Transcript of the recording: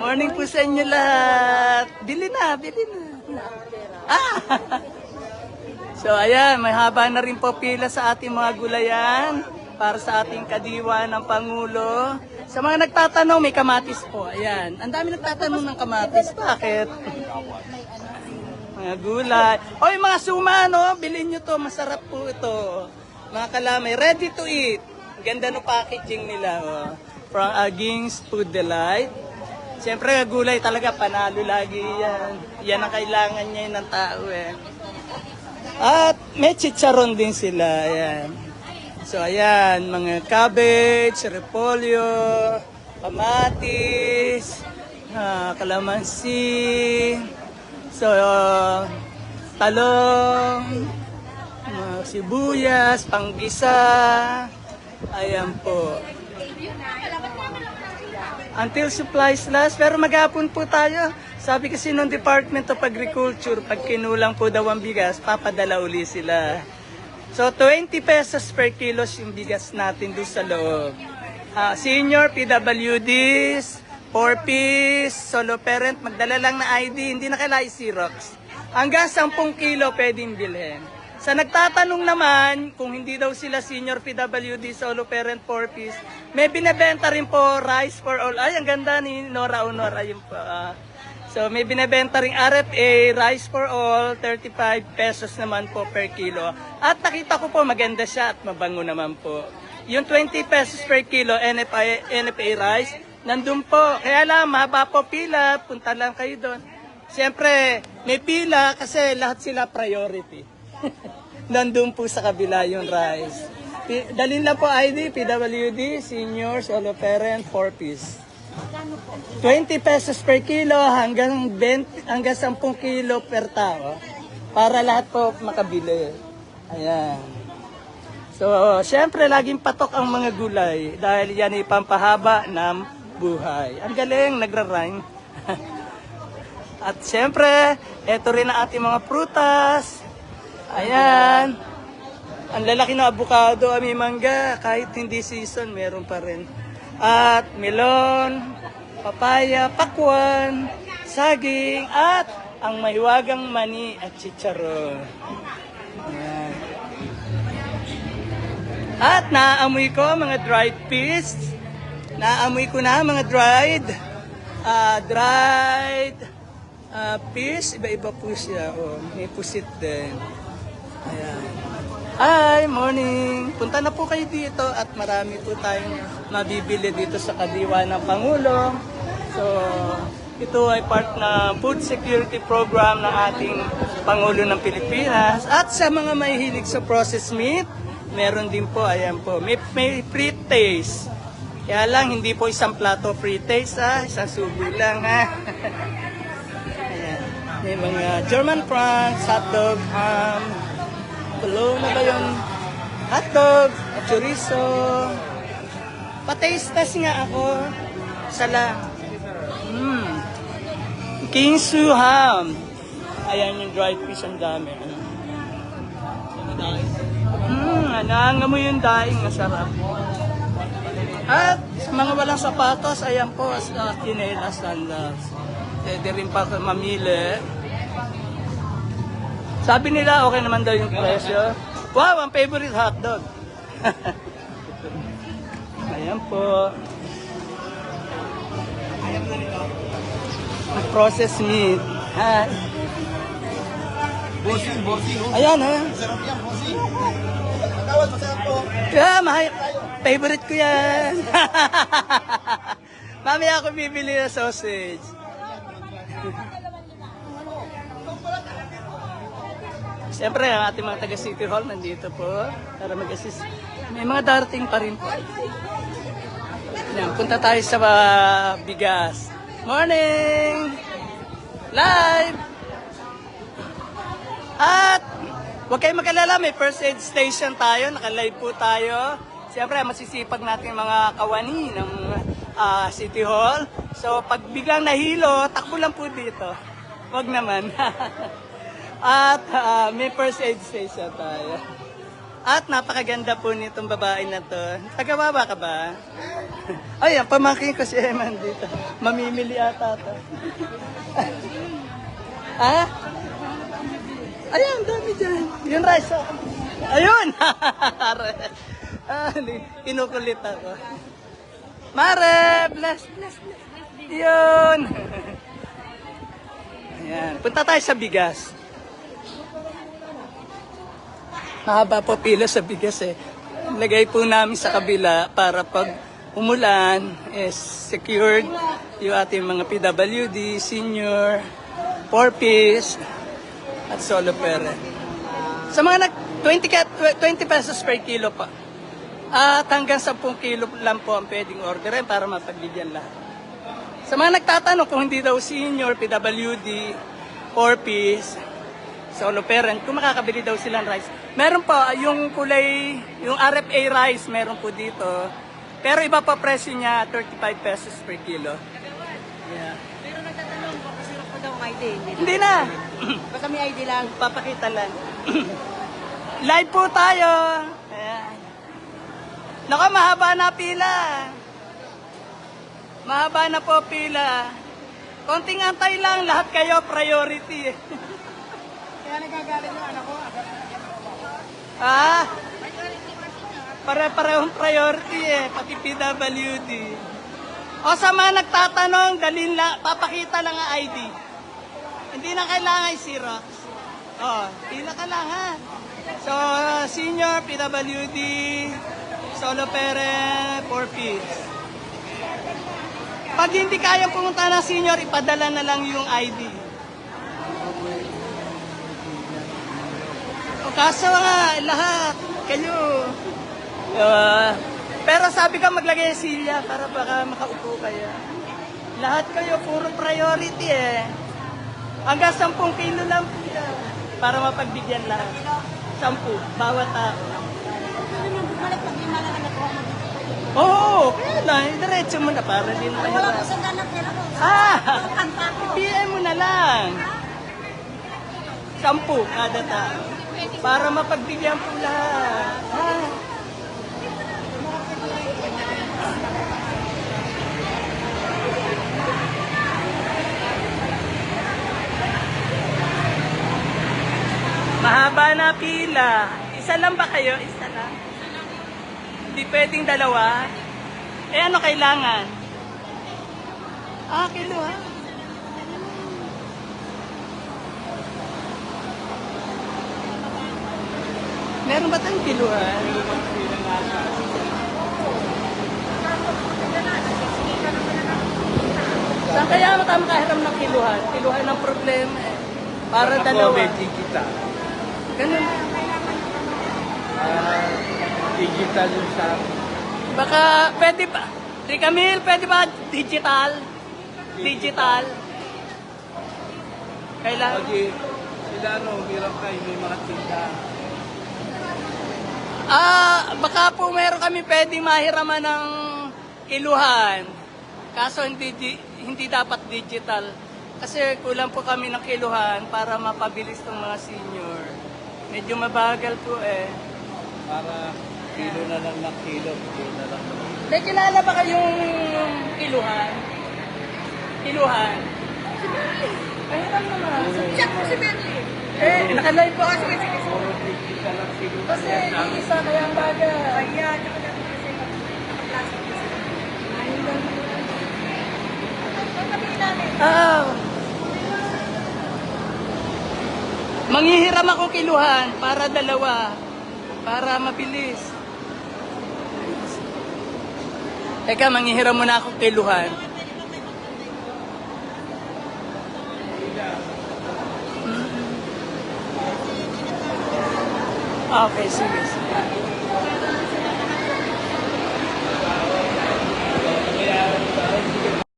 Morning po sa inyo lahat. Bili na, bili na. Ah! So ayan, may haba na rin po pila sa ating mga gulayan para sa ating kadiwa ng Pangulo. Sa mga nagtatanong, may kamatis po. Ayan. Ang dami nagtatanong ng kamatis. Bakit? Mga gulay. Oy, mga suma, no? Bilhin nyo to. Masarap po ito. Mga kalamay, ready to eat. Ganda no packaging nila. Oh. From Agings Food Delight. Siyempre, gulay talaga, panalo lagi yan. Yan ang kailangan niya ng tao eh. At may chicharon din sila. Ayan. So, ayan, mga cabbage, repolyo, kamatis, ah, kalamansi, so, ah, talong, mga sibuyas, panggisa, ayan po. Until supplies last, pero maghapon po tayo. Sabi kasi ng Department of Agriculture, pag kinulang po daw ang bigas, papadala uli sila. So, 20 pesos per kilos yung bigas natin doon sa loob. Ah, senior, PWDs, 4Ps, solo parent, magdala lang na ID, hindi na kailangan Xerox. Hanggang 10 kilo pwedeng bilhin. Sa nagtatanong naman, kung hindi daw sila senior PWD, solo parent, 4Ps, may binebenta rin po rice for all. Ay, ang ganda ni Nora Honor. Ayun po. ah. So may binebenta ring RFA, rice for all, 35 pesos naman po per kilo. At nakita ko po maganda siya at mabango naman po. Yung 20 pesos per kilo NFA, NFA rice, nandun po. Kaya lang, mahaba po pila, punta lang kayo doon. Siyempre, may pila kasi lahat sila priority. nandun po sa kabila yung rice. Pi- Dalhin lang po ID, PWD, senior, solo parent, 4 piece. 20 pesos per kilo hanggang 20, hanggang 10 kilo per tao para lahat po makabili. Ayan. So, syempre laging patok ang mga gulay dahil yan ay pampahaba ng buhay. Ang galing, nagra-rhyme. At syempre, eto rin ang ating mga prutas. Ayan. Ang lalaki na avocado, may mangga, kahit hindi season, meron pa rin. At melon, papaya, pakwan, saging, at ang mahiwagang mani at chicharon. Ayan. At naamoy ko mga dried fish. Naamoy ko na mga dried, ah dried ah, fish. Iba-iba po siya. Oh, may pusit din. Ayan. Hi, morning! Punta na po kayo dito at marami po tayong mabibili dito sa Kadiwa ng Pangulo. So, ito ay part na food security program ng ating Pangulo ng Pilipinas. At sa mga mahihilig sa processed meat, meron din po, ayan po, may, may free taste. Kaya lang, hindi po isang plato free taste ha, isang subo lang ha. ayan. May mga German prawns, hotdog, ham, Tulo na ba yung hotdog, chorizo? Pa-taste test nga ako. Sala. Mm. King Su ham. Ayan yung dried fish ang dami. Ano? Mm, ananga mo yung daing. Masarap. At mga walang sapatos, ayan po, sa kinelas sandals. Pwede rin pa mamili. Sabi nila, okay naman daw yung presyo. Wow, ang favorite hotdog. Ayan po. Processed meat. Ha? Bossing, bossing, oh. Ayan ha. Sarap yan, bossing. Tawad, masarap po. Yeah, mahay. Favorite ko yan. Mamaya ako bibili ng sausage. Siyempre, ang ating mga taga City Hall nandito po para mag-assist. May mga darating pa rin po. Yan, punta tayo sa ah, bigas. Morning! Live! At huwag kayong mag-alala, may first aid station tayo, naka-live po tayo. Siyempre, masisipag natin mga kawani ng ah, City Hall. So, pag biglang nahilo, takbo lang po dito. Huwag naman. At ah, may first aid station tayo. At napakaganda po nitong babae na to. Tagawawa ka ba? Ayan, pamangkin ko si Eman dito. Mamimili ata to. ah? Ayan, dami dyan. Yung rice. oh. Ayun! ah, kinukulit ako. Mare! Bless, bless, bless. Yun! Ayan. Punta tayo sa bigas. Mahaba po pila sa bigas eh. Lagay po namin sa kabila para pag umulan is secured yung ating mga PWD, senior, 4-piece, at solo parent. Sa mga nag 20, ka- 20 pesos per kilo pa. At hanggang 10 kilo lang po ang pwedeng orderin para mapagbigyan lahat. Sa mga nagtatanong kung hindi daw senior, PWD, 4-piece, solo parent, kung makakabili daw silang rice. Meron pa yung kulay, yung RFA rice, meron po dito. Pero iba pa presyo niya, 35 pesos per kilo. Yeah. Pero nagtatanong, baka sirap pa daw ang ID. Hindi. Hindi na. Basta may ID lang. Papakita lang. Live po tayo. Ayan. Naka, mahaba na pila. Mahaba na po pila. Konting antay lang, lahat kayo priority. Kaya nagagalit yung anak ko. Ah? Pare-parehong priority eh, pati PWD. O sa mga nagtatanong, dalhin lang, papakita lang ang ID. Hindi na kailangan i-Xerox. Oh, hindi na kailangan. So, senior, PWD, solo parent, 4Ps. Pag hindi kaya pumunta ng senior, ipadala na lang yung ID. Kaso nga, lahat, kayo. Ah, pero sabi ka maglagay ng silya para baka makaupo kayo. Lahat kayo, puro priority eh. Hanggang 10 kilo lang po yan. Para mapagbigyan lahat. 10, bawat tao. Oo, oh, kaya lang, diretso mo na para din Wala ko sandal ng pera ko. Ah! PM mo na lang. 10 kada tao. Para mapagbigyan po lahat. Ah. Mahaba na pila. Isa lang ba kayo? Isa lang? Hindi pwedeng dalawa? Eh ano kailangan? Ah, kilo Meron ba tayong kiluhan? Saan kaya mo tayo makahiram ng kiluhan? Kiluhan ng problema eh. Para dalawa. digital. Ganun. Ah, digital yung sa Baka pwede ba? Di Camille, pwede ba digital? Digital? Kailangan. Pag sila ano, hirap kayo, may mga tinda. Ah, baka po meron kami pwedeng mahiraman ng kiluhan. Kaso hindi di- hindi dapat digital. Kasi kulang po kami ng kiluhan para mapabilis ng mga senior. Medyo mabagal po eh. Para kilo na lang ng kilo, kilo na lang. May kilala ba kayong kiluhan? Kiluhan? Mahirap naman. Check mo si Bentley. Eh, nakalive po kasi. Kasi isa kaya ang bagay. Kaya, tsaka lang kasi plastic kasi. Ang sabihin namin, Ah. Manghihiram akong kiluhan para dalawa. Para mabilis. Teka, manghihiram muna akong kiluhan. Ah, okay, See you.